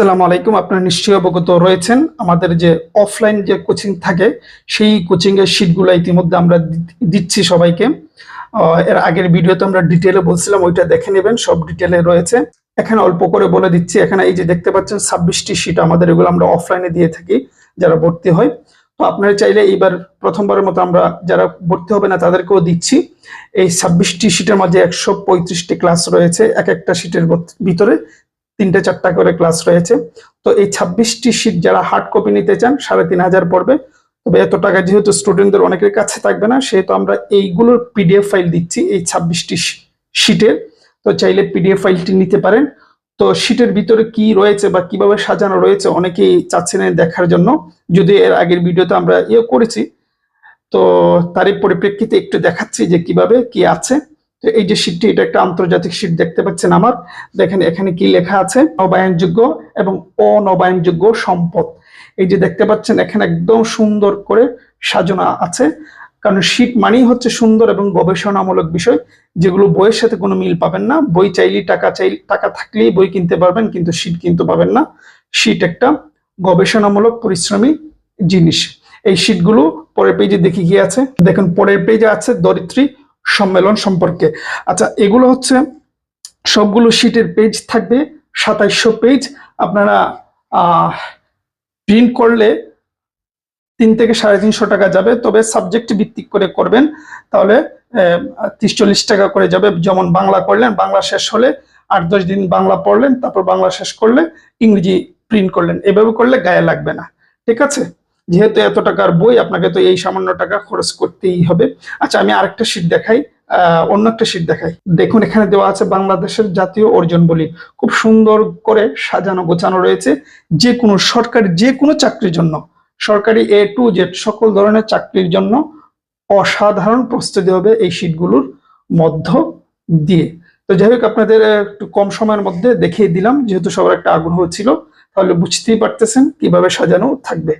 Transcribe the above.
আসসালামু আলাইকুম। আপনারা নিশ্চয়ই অবগত রয়েছেন, আমাদের যে অফলাইন যে কোচিং থাকে, সেই কোচিং এর শিটগুলো ইতিমধ্যে আমরা দিচ্ছি সবাইকে। এর আগের ভিডিওতে আমরা ডিটেলে বলছিলাম, ওইটা দেখে নেবেন, সব ডিটেলে রয়েছে। এখানে অল্প করে বলে দিচ্ছি, এখানে এই যে দেখতে পাচ্ছেন, ছাব্বিশটি শিট আমাদের এগুলো আমরা অফলাইনে দিয়ে থাকি, যারা ভর্তি হয়। তো আপনারা চাইলে এইবার প্রথমবারের মতো আমরা যারা ভর্তি হবে না, তাদেরকেও দিচ্ছি। এই ছাব্বিশটি শিটের মাঝে একশো পঁয়ত্রিশটি ক্লাস রয়েছে, এক একটা শিটের ভিতরে তিনটে চারটা করে ক্লাস রয়েছে। তো এই ছাব্বিশটি শীট যারা হার্ড কপি নিতে চান, সাড়ে তিন হাজার পড়বে। তবে এত টাকা যেহেতু স্টুডেন্টদের অনেকের কাছে থাকবে না, সেহেতু আমরা এইগুলোর পিডিএফ ফাইল দিচ্ছি এই ছাব্বিশটি শীটের তো চাইলে পিডিএফ ফাইলটি নিতে পারেন। তো শীটের ভিতরে কি রয়েছে বা কীভাবে সাজানো রয়েছে অনেকেই চাচ্ছেন দেখার জন্য। যদি এর আগের ভিডিওতে আমরা ইয়ে করেছি। তো তারই পরিপ্রেক্ষিতে একটু দেখাচ্ছি যে কীভাবে কি আছে। তো এই যে শীটটি এটা একটা আন্তর্জাতিক শীট দেখতে পাচ্ছেন আমার। দেখেন এখানে কি লেখা আছে? নবায়নযোগ্য এবং অনবায়নযোগ্য সম্পদ। এই যে দেখতে পাচ্ছেন, এখানে একদম সুন্দর করে সাজানো আছে। কারণ শীট মানেই হচ্ছে সুন্দর এবং গবেষণামূলক বিষয়। যেগুলো বইয়ের সাথে কোনো মিল পাবেন না। বই চাইলেই টাকা চাই টাকা থাকলেই বই কিনতে পারবেন, কিন্তু শীট কিনতে পাবেন না। শীট একটা গবেষণামূলক, পরিশ্রমী জিনিস। এই শীটগুলো পরের পেজে দেখি কি আছে? দেখুন, পরের পেজে আছে দরিদ্রী সম্মেলন সম্পর্কে। আচ্ছা এগুলো হচ্ছে সবগুলো শীটের পেজ থাকবে, সাতাইশশো পেজ আপনারা প্রিন্ট করলে তিন থেকে সাড়ে তিনশো টাকা যাবে। তবে সাবজেক্ট ভিত্তিক করে করবেন। তাহলে তিরিশ চল্লিশ টাকা করে যাবে। যেমন বাংলা করলেন বাংলা শেষ হলে আট দশ দিন বাংলা পড়লেন, তারপর বাংলা শেষ করলে ইংরেজি প্রিন্ট করলেন। এভাবে করলে গায়ে লাগবে না। ঠিক আছে? যেহেতু এত টাকার বই, আপনাকে তো এই সামান্য টাকা খরচ করতেই হবে। আচ্ছা আমি আরেকটা শীট দেখাই অন্য একটা শীট দেখাই। দেখুন, এখানে দেওয়া আছে বাংলাদেশের জাতীয় অর্জন বলি। খুব সুন্দর করে সাজানো, গোছানো রয়েছে। যে কোনো সরকারি যে কোনো চাকরির জন্য, সরকারি এ টু জেড সকল ধরনের চাকরির জন্য অসাধারণ প্রস্তুতি হবে এই শীটগুলোর মধ্য দিয়ে। তো যাই হোক, আপনাদের একটু কম সময়ের মধ্যে দেখিয়ে দিলাম, যেহেতু সবার একটা আগ্রহ ছিল, তাহলে বুঝতেই পারতেছেন কীভাবে সাজানো থাকবে।